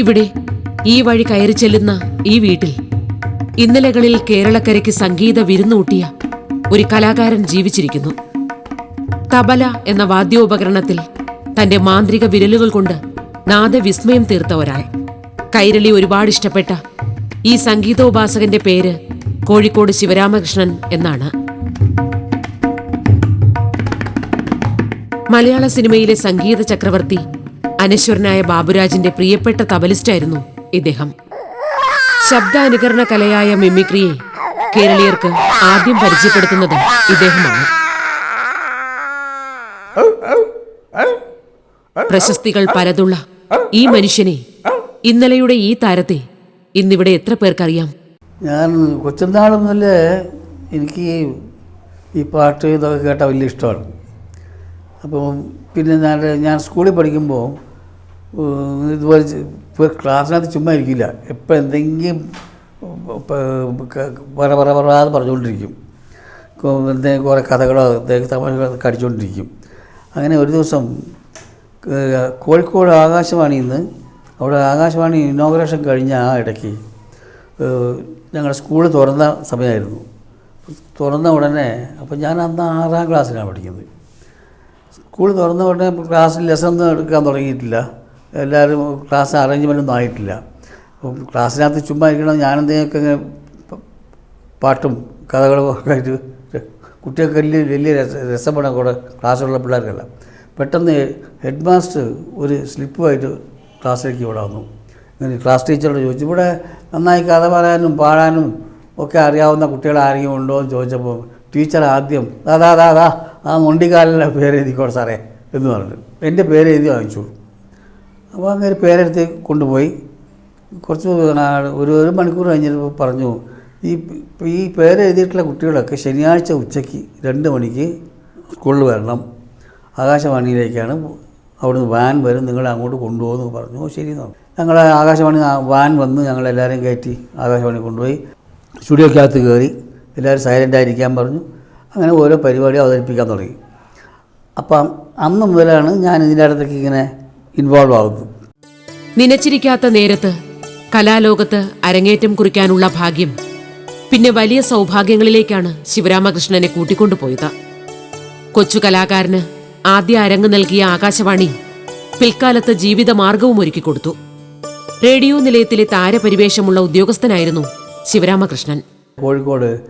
ഇവിടെ ഈ വഴി കയറി ചെല്ലുന്ന ഈ വീട്ടിൽ ഇന്നലകളിൽ കേരളക്കരയ്ക്ക് സംഗീത വിരുന്നൂട്ടിയ ഒരു കലാകാരൻ ജീവിച്ചിരിക്കുന്നു. തബല എന്ന വാദ്യോപകരണത്തിൽ തന്റെ മാന്ത്രിക വിരലുകൾ കൊണ്ട് നാദവിസ്മയം തീർത്ത ഒരാൾ. കൈരളി ഒരുപാട് ഇഷ്ടപ്പെട്ട ഈ സംഗീതോപാസകന്റെ പേര് കോഴിക്കോട് ശിവരാമകൃഷ്ണൻ എന്നാണ്. മലയാള സിനിമയിലെ സംഗീത ചക്രവർത്തി അനശ്വരനായ ബാബുരാജിന്റെ പ്രിയപ്പെട്ട തബലിസ്റ്റായിരുന്നു ഇദ്ദേഹം. ശബ്ദാനുകരണ കലയായ മിമിക്രിയെ കേരളീയർക്ക് ആദ്യം പരിചയപ്പെടുത്തുന്നത് ഇദ്ദേഹമാണ്. പ്രശസ്തികൾ പലതുള്ള ഈ മനുഷ്യനെ ഇന്നലെയുടെ ഈ താരത്തെ ഇന്നിവിടെ എത്ര പേർക്കറിയാം? ഞാൻ കൊച്ചുനാൾ മുതൽ എനിക്ക് ഈ പാട്ട് ഇതൊക്കെ കേട്ടാൽ വലിയ ഇഷ്ടമാണ്. അപ്പം പിന്നെ ഞാൻ ഞാൻ സ്കൂളിൽ പഠിക്കുമ്പോൾ ഇതുപോലെ ഇപ്പോൾ ഇപ്പൊ ക്ലാസ്സിനകത്ത് ചുമ്മാ ഇരിക്കില്ല. എപ്പോൾ എന്തെങ്കിലും പറ പറ പറയാതെ പറഞ്ഞുകൊണ്ടിരിക്കും. എന്തെങ്കിലും കുറേ കഥകളോ എന്തെങ്കിലും തമാശകളോ കടിച്ചുകൊണ്ടിരിക്കും അങ്ങനെ ഒരു ദിവസം കോഴിക്കോട് ആകാശവാണിയിൽ നിന്ന് അവിടെ ആകാശവാണി ഇനോഗ്രേഷൻ കഴിഞ്ഞ ആ ഇടയ്ക്ക് ഞങ്ങളുടെ സ്കൂൾ തുറന്ന സമയമായിരുന്നു തുറന്ന ഉടനെ അപ്പം ഞാൻ അന്ന് ആറാം ക്ലാസ്സിലാണ് പഠിക്കുന്നത്. സ്കൂൾ തുറന്ന ഉടനെ ക്ലാസ്സിൽ ലെസൺ ഒന്നും എടുക്കാൻ തുടങ്ങിയിട്ടില്ല. എല്ലാവരും ക്ലാസ് അറേഞ്ച്മെന്റ് ഒന്നും ആയിട്ടില്ല ക്ലാസ്സിനകത്ത് ചുമ്മാ ഇരിക്കണം ഞാനെന്തെങ്കിലുമൊക്കെ ഇങ്ങനെ പാട്ടും കഥകളും ഒക്കെ ആയിട്ട് കുട്ടികൾക്ക് വലിയ വലിയ രസ രസമാണ് കൂടെ ക്ലാസ്സിലുള്ള പിള്ളേർക്കല്ല. പെട്ടെന്ന് ഹെഡ് മാസ്റ്റർ ഒരു സ്ലിപ്പുമായിട്ട് ക്ലാസ്സിലേക്ക് ഇവിടെ വന്നു. ഇങ്ങനെ ക്ലാസ് ടീച്ചറോട് ചോദിച്ചു ഇവിടെ നന്നായി കഥ പറയാനും പാടാനും ഒക്കെ അറിയാവുന്ന കുട്ടികൾ ആരെങ്കിലും ഉണ്ടോ? എന്ന് ചോദിച്ചപ്പോൾ ടീച്ചർ ആദ്യം അതാ അതാ അതാ ആ മൊണ്ടിക്കാലിന്റെ പേര് എഴുതിക്കോട്ടെ സാറേ? എന്ന് പറഞ്ഞു. എന്റെ പേര് എഴുതി വാങ്ങിച്ചു അപ്പോൾ അങ്ങനെ പേരെടുത്ത് കൊണ്ടുപോയി. കുറച്ച് ഒരു ഒരു മണിക്കൂർ കഴിഞ്ഞപ്പോൾ പറഞ്ഞു ഈ ഈ പേരെഴുതിയിട്ടുള്ള കുട്ടികളൊക്കെ ശനിയാഴ്ച ഉച്ചയ്ക്ക് രണ്ട് മണിക്ക് സ്കൂളിൽ വരണം. ആകാശവാണിയിലേക്കാണ് അവിടുന്ന് വാൻ വരും നിങ്ങൾ അങ്ങോട്ട് കൊണ്ടുപോകുമെന്ന് പറഞ്ഞു. ശരി എന്ന് ഞങ്ങൾ ആകാശവാണി വാൻ വന്ന് ഞങ്ങളെല്ലാവരെയും കയറ്റി ആകാശവാണി കൊണ്ടുപോയി. സ്റ്റുഡിയോക്കകത്ത് കയറി എല്ലാവരും സൈലന്റായിരിക്കാൻ പറഞ്ഞു. അങ്ങനെ ഓരോ പരിപാടി അവതരിപ്പിക്കാൻ തുടങ്ങി. അപ്പം അന്ന് മുതലാണ് ഞാൻ ഇതിന്റെ അടുത്തേക്ക് ഇങ്ങനെ ഇൻവോൾവ് ആകുന്നു നനച്ചിരിക്കാത്ത നേരത്ത് കലാലോകത്ത് അരങ്ങേറ്റം കുറിക്കാനുള്ള ഭാഗ്യം പിന്നെ വലിയ സൗഭാഗ്യങ്ങളിലേക്കാണ് ശിവരാമകൃഷ്ണനെ കൂട്ടിക്കൊണ്ടുപോയത്. കൊച്ചു കലാകാരന് ആദ്യ അരങ്ങ് നൽകിയ ആകാശവാണി പിൽക്കാലത്ത് ജീവിതമാർഗവും ഒരുക്കിക്കൊടുത്തു റേഡിയോ നിലയത്തിലെ താരപരിവേഷമുള്ള ഉദ്യോഗസ്ഥനായിരുന്നു Sivaramakrishnan. Kozhikode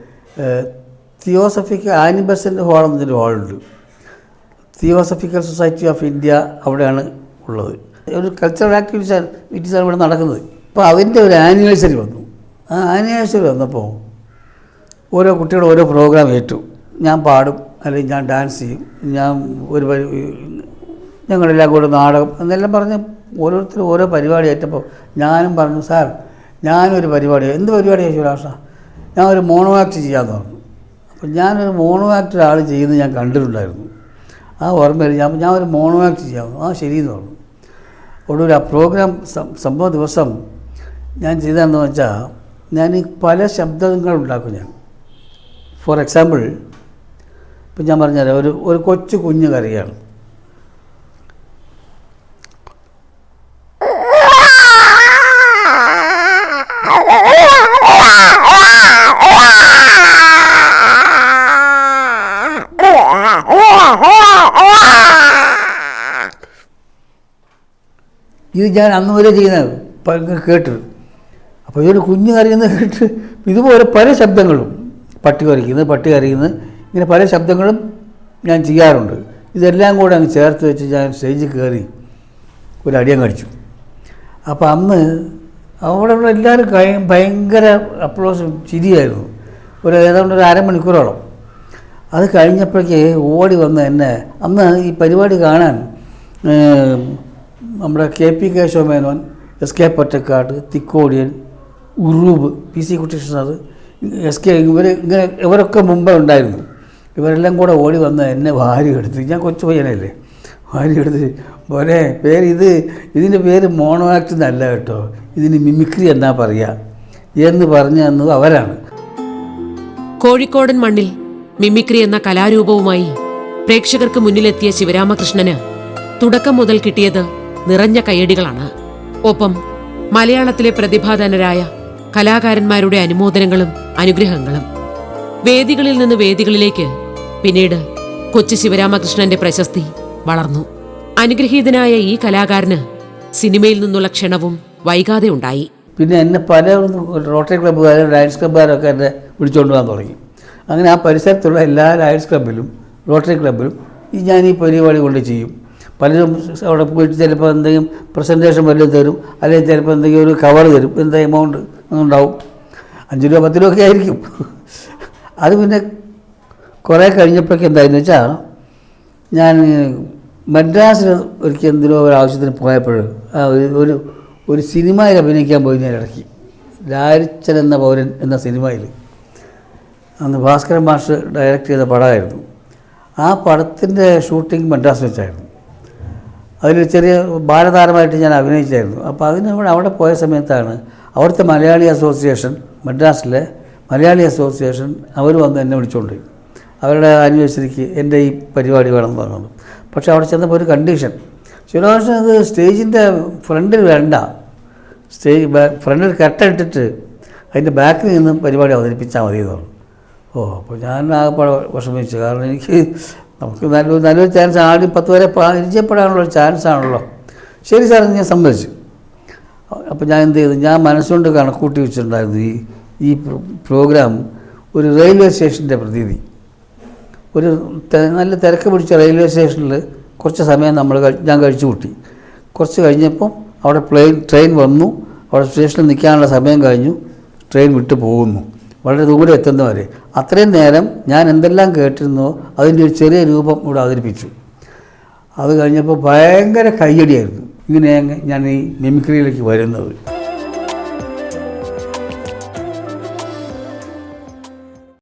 theosophical Annie Besant hall എന്നൊരു ഹാളുണ്ട്. തിയോസഫിക്കൽ സൊസൈറ്റി ഓഫ് ഇന്ത്യ അവിടെയാണ് ഉള്ളത്. ഒരു കൾച്ചറൽ ആക്ടിവിറ്റീസ് ആക്ടിവിറ്റീസാണ് ഇവിടെ നടക്കുന്നത്. അപ്പോൾ അതിന്റെ ഒരു ആനിവേഴ്സറി വന്നു. ആ ആനിവേഴ്സറി വന്നപ്പോൾ ഓരോ കുട്ടികൾ ഓരോ പ്രോഗ്രാം ഏറ്റു. ഞാൻ പാടും അല്ലെങ്കിൽ ഞാൻ ഡാൻസ് ചെയ്യും ഞാൻ ഒരു ഞങ്ങളെല്ലാം കൂടെ നാടകം എന്നെല്ലാം പറഞ്ഞ് ഓരോരുത്തരും ഓരോ പരിപാടി ഏറ്റപ്പോൾ ഞാനും പറഞ്ഞു സാർ ഞാനൊരു പരിപാടി എന്ത് പരിപാടിയാണ് ശിവരാഷ ഞാൻ ഒരു മോണോ ആക്ട് ചെയ്യാമെന്ന് പറഞ്ഞു. അപ്പോൾ ഞാനൊരു മോണോ ആക്ട് ഒരാൾ ചെയ്യുന്നത് ഞാൻ കണ്ടിട്ടുണ്ടായിരുന്നു. ആ ഓർമ്മയിൽ ഞാൻ ഞാൻ ഒരു മോണോ ആക്ട് ചെയ്യാമെന്ന് ആ ശരിയെന്ന് പറഞ്ഞു. ഒടുവിൽ ആ പ്രോഗ്രാം സംഭവ ദിവസം ഞാൻ ചെയ്തതെന്ന് വെച്ചാൽ ഞാൻ പല ശബ്ദങ്ങൾ ഉണ്ടാക്കും ഞാൻ. ഫോർ എക്സാമ്പിൾ ഇപ്പം ഞാൻ പറഞ്ഞുതരാം ഒരു ഒരു കൊച്ചു കുഞ്ഞ് കരയാണ് ഇത് ഞാൻ അന്ന് വരെ ചെയ്യുന്നത്. കേട്ടു അപ്പോൾ ഇതൊരു കുഞ്ഞു കരയുന്നത് കേട്ട് ഇതുപോലെ പല ശബ്ദങ്ങളും പട്ടി കറിക്കുന്നത് പട്ടി കറിയുന്നത് ഇങ്ങനെ പല ശബ്ദങ്ങളും ഞാൻ ചെയ്യാറുണ്ട്. ഇതെല്ലാം കൂടെ അങ്ങ് ചേർത്ത് വെച്ച് ഞാൻ സ്റ്റേജിൽ കയറി ഒരു അടിയം കടിച്ചു അപ്പോൾ അന്ന് അവിടെയുള്ള എല്ലാവരും ഭയങ്കര അപ്ലോസും ചിരിയായിരുന്നു. ഒരു ഏതാണ്ട് ഒരു അരമണിക്കൂറോളം. അത് കഴിഞ്ഞപ്പോഴേക്ക് ഓടി വന്ന് എന്നെ അന്ന് ഈ പരിപാടി കാണാൻ നമ്മുടെ K P Kesavamenon S K Pottekkatt Thikkodiyan Uroob P C Kuttikrishnar S K ഇവർ ഇങ്ങനെ ഇവരൊക്കെ മുമ്പേ ഉണ്ടായിരുന്നു. ഇവരെല്ലാം കൂടെ ഓടി വന്ന് എന്നെ വാരി എടുത്ത് ഞാൻ കൊച്ചു പയ്യനല്ലേ വാരി എടുത്ത് പോലെ പേര് ഇത് ഇതിന്റെ പേര് മോണോ ആക്ട് എന്നല്ല കേട്ടോ ഇതിന് മിമിക്രി എന്നാ പറയുക എന്ന് പറഞ്ഞു തന്നത് അവരാണ്. കോഴിക്കോടൻ മണ്ണിൽ മിമിക്രി എന്ന കലാരൂപവുമായി പ്രേക്ഷകർക്ക് മുന്നിലെത്തിയ ശിവരാമകൃഷ്ണന് തുടക്കം മുതൽ കിട്ടിയത് നിറഞ്ഞ കയ്യടികളാണ്. ഒപ്പം മലയാളത്തിലെ പ്രതിഭാധനരായ കലാകാരന്മാരുടെ അനുമോദനങ്ങളും അനുഗ്രഹങ്ങളും. വേദികളിൽ നിന്ന് വേദികളിലേക്ക് പിന്നീട് കൊച്ചി ശിവരാമകൃഷ്ണന്റെ പ്രശസ്തി വളർന്നു. അനുഗ്രഹീതനായ ഈ കലാകാരന് സിനിമയിൽ നിന്നുള്ള ക്ഷണവും വൈകാതെ ഉണ്ടായി. പിന്നെ എന്നെ പല റോട്ടറി ക്ലബ്ബുകാരും ലയൺസ് ക്ലബ്ബുകാരൊക്കെ എന്നെ വിളിച്ചുകൊണ്ട് പോകാൻ തുടങ്ങി. അങ്ങനെ ആ പരിസരത്തുള്ള എല്ലാ ലയൺസ് ക്ലബ്ബിലും റോട്ടറി ക്ലബ്ബിലും ഞാൻ ഈ പരിപാടി കൊണ്ട് ചെയ്യും. പലരും അവിടെ പോയിട്ട് ചിലപ്പോൾ എന്തെങ്കിലും പ്രസന്റേഷൻ വല്ലതും തരും അല്ലെങ്കിൽ ചിലപ്പോൾ എന്തെങ്കിലും ഒരു കവർ തരും എന്താ എമൗണ്ട് ഉണ്ടാവും അഞ്ച് രൂപ പത്ത് രൂപ ഒക്കെ ആയിരിക്കും. അത് പിന്നെ കുറേ കഴിഞ്ഞപ്പോഴൊക്കെ എന്തായെന്ന് വെച്ചാൽ ഞാൻ മദ്രാസിൽ ഒരിക്കൽ എന്തിനോ ഒരു ആവശ്യത്തിന് പോയപ്പോൾ ഒരു ഒരു സിനിമയിൽ അഭിനയിക്കാൻ പോയി ഞാൻ ഇടയ്ക്ക് ലാരിച്ചൻ എന്ന പൗരൻ എന്ന സിനിമയിൽ. അന്ന് ഭാസ്കരൻ മാഷ് ഡയറക്റ്റ് ചെയ്ത പടമായിരുന്നു. ആ പടത്തിന്റെ ഷൂട്ടിംഗ് മദ്രാസ് വെച്ചായിരുന്നു. അതിൽ ചെറിയ ബാലതാരമായിട്ട് ഞാൻ അഭിനയിച്ചായിരുന്നു. അപ്പോൾ അതിന് നമ്മൾ അവിടെ പോയ സമയത്താണ് അവിടുത്തെ മലയാളി അസോസിയേഷൻ മദ്രാസിലെ മലയാളി അസോസിയേഷൻ അവർ വന്ന് എന്നെ വിളിച്ചുകൊണ്ട്. അവരുടെ ആനിവേഴ്സറിക്ക് എന്റെ ഈ പരിപാടി വേണം എന്ന് പറഞ്ഞു. പക്ഷേ അവിടെ ചെന്നപ്പോൾ ഒരു കണ്ടീഷൻ. ശിവരാമകൃഷ്ണൻ അത് സ്റ്റേജിന്റെ ഫ്രണ്ടിൽ വേണ്ട. സ്റ്റേജ് ഫ്രണ്ടിൽ കെട്ടിട്ടിട്ട് അതിന്റെ ബാക്കിൽ നിന്ന് പരിപാടി അവതരിപ്പിച്ചാൽ മതി ഓ അപ്പോൾ ഞാൻ ആകെപ്പാടെ വിഷമിച്ചു. കാരണം എനിക്ക് നമുക്ക് നല്ലൊരു നല്ലൊരു ചാൻസ് ആടി പത്ത് വരെ പരിചയപ്പെടാനുള്ള ഒരു ചാൻസ് ആണല്ലോ. ശരി സാർ ഞാൻ സമ്മതിച്ചു. അപ്പോൾ ഞാൻ എന്ത് ചെയ്തു? ഞാൻ മനസ്സുകൊണ്ട് കണക്കൂട്ടി വെച്ചിട്ടുണ്ടായിരുന്നു ഈ ഈ പ്രോഗ്രാം ഒരു റെയിൽവേ സ്റ്റേഷന്റെ പ്രതീതി. ഒരു നല്ല തിരക്ക് പിടിച്ച റെയിൽവേ സ്റ്റേഷനിൽ കുറച്ച് സമയം നമ്മൾ ഞാൻ കഴിച്ചു കൂട്ടി. കുറച്ച് കഴിഞ്ഞപ്പം അവിടെ പ്ലെയിൻ ട്രെയിൻ വന്നു. അവിടെ സ്റ്റേഷനിൽ നിൽക്കാനുള്ള സമയം കഴിഞ്ഞു. ട്രെയിൻ വിട്ടു പോകുന്നു. വളരെ ദൂരെ എത്തുന്നവരെ. അത്രയും നേരം ഞാൻ എന്തെല്ലാം കേട്ടിരുന്നോ അതിന്റെ ഒരു ചെറിയ രൂപം ഇവിടെ അവതരിപ്പിച്ചു. അത് കഴിഞ്ഞപ്പോൾ ഭയങ്കര കയ്യടിയായിരുന്നു. ഇങ്ങനെ ഞാൻ ഈ മിമിക്രിയിലേക്ക് വരുന്നത്.